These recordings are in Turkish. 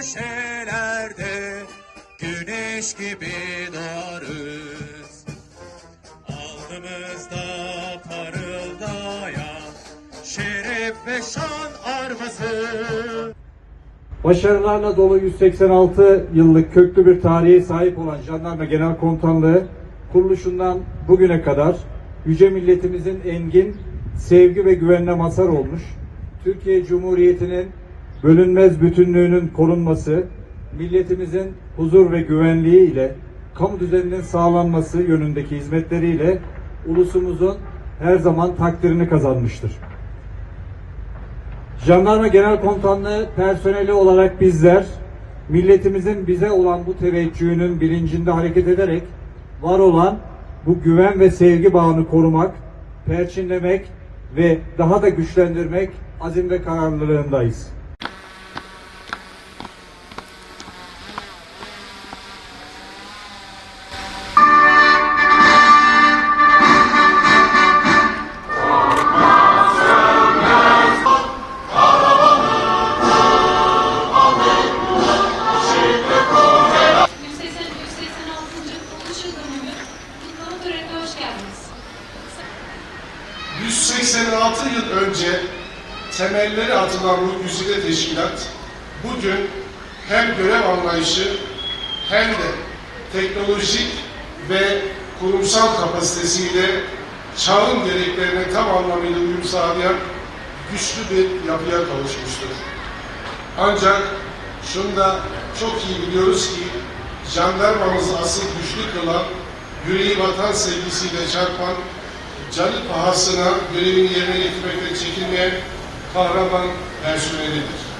köşelerde güneş gibi doğarız. Alnımızda parıldayan şeref ve şan arması. Başarılarla dolu 186 yıllık köklü bir tarihe sahip olan Jandarma Genel Komutanlığı kuruluşundan bugüne kadar yüce milletimizin engin sevgi ve güvenine mazhar olmuş, Türkiye Cumhuriyeti'nin bölünmez bütünlüğünün korunması, milletimizin huzur ve güvenliği ile kamu düzeninin sağlanması yönündeki hizmetleriyle ulusumuzun her zaman takdirini kazanmıştır. Jandarma Genel Komutanlığı personeli olarak bizler milletimizin bize olan bu teveccühünün bilincinde hareket ederek var olan bu güven ve sevgi bağını korumak, perçinlemek ve daha da güçlendirmek azim ve kararlılığındayız. Törenine hoş geldiniz. 186 yıl önce temelleri atılan bu güzide teşkilat bugün hem görev anlayışı hem de teknolojik ve kurumsal kapasitesiyle çağın gereklerine tam anlamıyla uyum sağlayan güçlü bir yapıya kavuşmuştur. Ancak şunu da çok iyi biliyoruz ki jandarmamızı asıl güçlü kılan, yüreği vatan sevgisiyle çarpan, canı pahasına görevini yerine getirmekte çekinmeyen kahraman personelidir.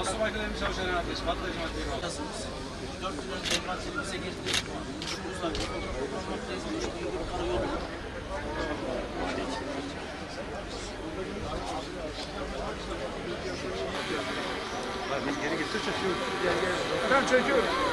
Asubay Kademi Çalışan Arkadaş, patlayıcı maddeyi alıyorsunuz. 4 yıl önce Emlakçılığımıza girdik. Uçumuzla kullanmaktayız. Uçumuzla ilgili karayolu. Çekiyoruz. Tamam çekiyoruz.